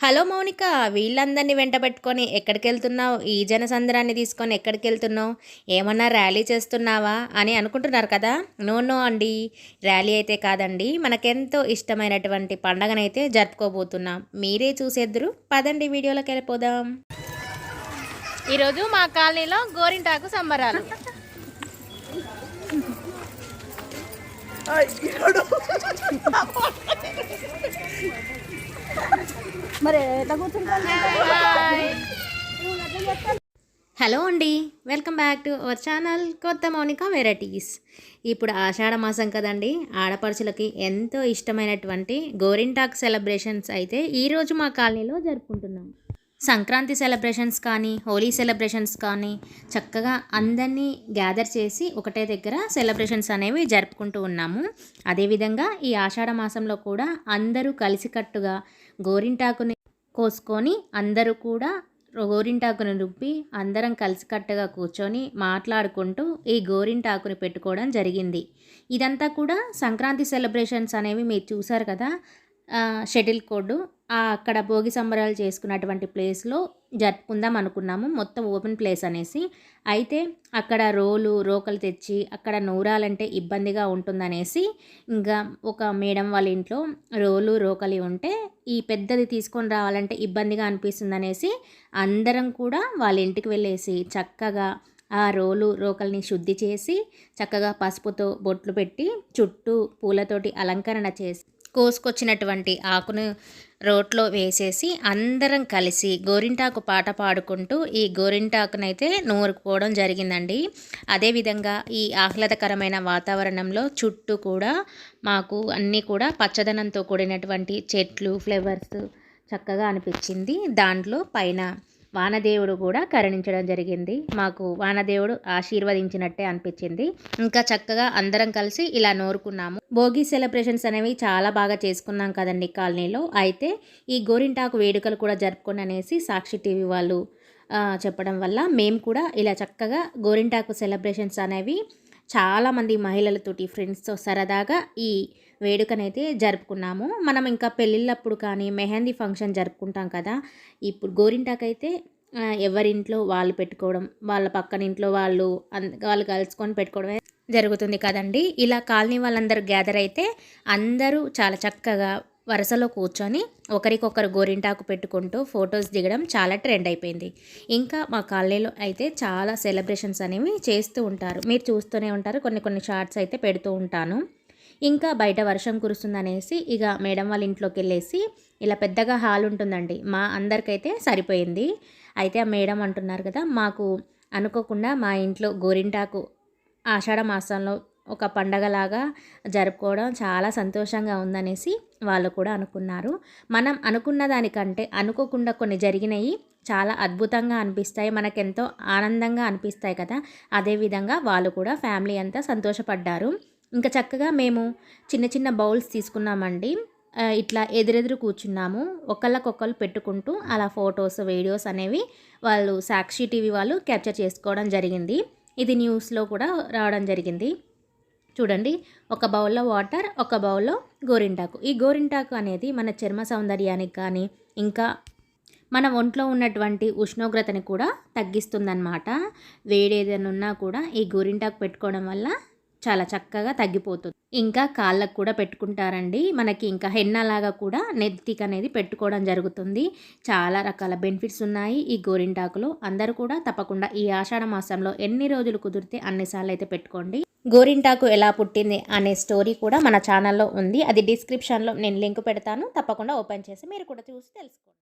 Hello Mounika వీళ్ళందరినీ వెంటబెట్టుకొని ఎక్కడికి వెళ్తున్నావు ఈ జనసంద్రాన్ని తీసుకొని ఎక్కడికి వెళ్తున్నావు ఏమన్నా ర్యాలీ చేస్తున్నావా? అని అనుకుంటున్నారు కదా? నో నో అండి. ర్యాలీ అయితే కాదండి. మనకెంతో ఇష్టమైనటువంటి పండగనైతే జరుపుకోబోతున్నాం. మీరే చూసేద్దరు. పదండి వీడియోలోకి వెళ్ళిపోదాం. ఈరోజు మా కాలనీలో గోరింటాకు సంబరాలు. మరి ఎట్లా కూర్చుంటాను హలో అండి welcome back to our channel కొత్త మౌనిక వెరైటీస్. ఇప్పుడు ఆషాఢ మాసం కదండి ఆడపడుచులకి ఎంతో ఇష్టమైనటువంటి గోరింటాక్ సెలబ్రేషన్స్ అయితే ఈరోజు మా కాలనీలో జరుపుకుంటున్నాం. సంక్రాంతి సెలబ్రేషన్స్ కానీ హోలీ సెలబ్రేషన్స్ కానీ చక్కగా అందరినీ గ్యాదర్ చేసి ఒకటే దగ్గర సెలబ్రేషన్స్ అనేవి జరుపుకుంటూ ఉన్నాము. అదేవిధంగా ఈ ఆషాఢ మాసంలో కూడా అందరూ కలిసికట్టుగా గోరింటాకుని కోసుకొని అందరూ కూడా గోరింటాకుని రుబ్బి అందరం కలిసికట్టుగా కూర్చొని మాట్లాడుకుంటూ ఈ గోరింటాకుని పెట్టుకోవడం జరిగింది. ఇదంతా కూడా సంక్రాంతి సెలబ్రేషన్స్ అనేవి మీరు చూసారు కదా షటిల్ కోడ్ అక్కడ భోగి సంబరాలు చేసుకున్నటువంటి ప్లేస్లో జరుపుకుందాం అనుకున్నాము. మొత్తం ఓపెన్ ప్లేస్ అనేసి. అయితే అక్కడ రోలు రోకలు తెచ్చి అక్కడ నూరాలంటే ఇబ్బందిగా ఉంటుందనేసి ఇంకా ఒక మేడం వాళ్ళ ఇంట్లో రోలు రోకలి ఉంటే ఈ పెద్దది తీసుకొని రావాలంటే ఇబ్బందిగా అనిపిస్తుంది అనేసి అందరం కూడా వాళ్ళ ఇంటికి వెళ్ళేసి చక్కగా ఆ రోలు రోకల్ని శుద్ధి చేసి చక్కగా పసుపుతో బొట్లు పెట్టి చుట్టూ పూలతోటి అలంకరణ చేసి కోసుకొచ్చినటువంటి ఆకును రోట్లో వేసేసి అందరం కలిసి గోరింటాకు పాట పాడుకుంటూ ఈ గోరింటాకునైతే నూరుకోవడం జరిగిందండి. అదేవిధంగా ఈ ఆహ్లాదకరమైన వాతావరణంలో చుట్టూ కూడా మాకు అన్నీ కూడా పచ్చదనంతో కూడినటువంటి చెట్లు ఫ్లవర్స్ చక్కగా అనిపించింది. దాంట్లో పైన వానదేవుడు కూడా కరుణించడం జరిగింది. మాకు వానదేవుడు ఆశీర్వదించినట్టే అనిపించింది. ఇంకా చక్కగా అందరం కలిసి ఇలా నోరుకున్నాము. భోగి సెలబ్రేషన్స్ అనేవి చాలా బాగా చేసుకున్నాం కదండి కాలనీలో. అయితే ఈ గోరింటాకు వేడుకలు కూడా జరుపుకొని అనేసి సాక్షి టీవీ వాళ్ళు చెప్పడం వల్ల మేము కూడా ఇలా చక్కగా గోరింటాకు సెలబ్రేషన్స్ అనేవి చాలామంది మహిళలతోటి ఫ్రెండ్స్తో సరదాగా ఈ వేడుకనైతే జరుపుకున్నాము. మనం ఇంకా పెళ్ళిళ్ళప్పుడు కానీ మెహందీ ఫంక్షన్ జరుపుకుంటాం కదా ఇప్పుడు గోరింటాకైతే ఎవరింట్లో వాళ్ళు పెట్టుకోవడం వాళ్ళ పక్కన ఇంట్లో వాళ్ళు వాళ్ళు కలుసుకొని పెట్టుకోవడమే జరుగుతుంది కదండి. ఇలా కాలనీ వాళ్ళందరూ గ్యాదర్ అయితే అందరూ చాలా చక్కగా వరుసలో కూర్చొని ఒకరికొకరు గోరింటాకు పెట్టుకుంటూ ఫొటోస్ దిగడం చాలా ట్రెండ్ అయిపోయింది. ఇంకా మా కాలనీలో అయితే చాలా సెలబ్రేషన్స్ అనేవి చేస్తూ ఉంటారు. మీరు చూస్తూనే ఉంటారు. కొన్ని కొన్ని షార్ట్స్ అయితే పెడుతూ ఉంటాను. ఇంకా బయట వర్షం కురుస్తుందనేసి ఇక మేడం వాళ్ళ ఇంట్లోకి వెళ్ళేసి ఇలా పెద్దగా హాల్ ఉంటుందండి. మా అందరికైతే సరిపోయింది. అయితే ఆ మేడం అంటున్నారు కదా మాకు అనుకోకుండా మా ఇంట్లో గోరింటాకు ఆషాఢ మాసంలో ఒక పండగలాగా జరుపుకోవడం చాలా సంతోషంగా ఉందనేసి వాళ్ళు కూడా అనుకున్నారు. మనం అనుకున్న దానికంటే అనుకోకుండా కొన్ని జరిగినాయి చాలా అద్భుతంగా అనిపిస్తాయి మనకెంతో ఆనందంగా అనిపిస్తాయి కదా. అదేవిధంగా వాళ్ళు కూడా ఫ్యామిలీ అంతా సంతోషపడ్డారు. ఇంకా చక్కగా మేము చిన్న చిన్న బౌల్స్ తీసుకున్నామండి. ఇట్లా ఎదురెదురు కూర్చున్నాము. ఒకళ్ళకొకళ్ళు పెట్టుకుంటూ అలా ఫొటోస్ వీడియోస్ అనేవి వాళ్ళు సాక్షి టీవీ వాళ్ళు క్యాప్చర్ చేసుకోవడం జరిగింది. ఇది న్యూస్లో కూడా రావడం జరిగింది. చూడండి ఒక బౌల్లో వాటర్ ఒక బౌల్లో గోరింటాకు. ఈ గోరింటాకు అనేది మన చర్మ సౌందర్యానికి కానీ ఇంకా మన ఒంట్లో ఉన్నటువంటి ఉష్ణోగ్రతని కూడా తగ్గిస్తుందన్నమాట. ఏదైనా ఉన్నా కూడా ఈ గోరింటాకు పెట్టుకోవడం వల్ల చాలా చక్కగా తగ్గిపోతుంది. ఇంకా కాళ్ళకు కూడా పెట్టుకుంటారండి. మనకి ఇంకా హెన్నలాగా కూడా నెత్తికి అనేది పెట్టుకోవడం జరుగుతుంది. చాలా రకాల బెనిఫిట్స్ ఉన్నాయి ఈ గోరింటాకులో. అందరూ కూడా తప్పకుండా ఈ ఆషాఢ మాసంలో ఎన్ని రోజులు కుదిరితే అన్నిసార్లు అయితే పెట్టుకోండి. గోరింటాకు ఎలా పుట్టింది అనే స్టోరీ కూడా మన ఛానల్లో ఉంది. అది డిస్క్రిప్షన్లో నేను లింక్ పెడతాను. తప్పకుండా ఓపెన్ చేసి మీరు కూడా చూసి తెలుసుకోండి.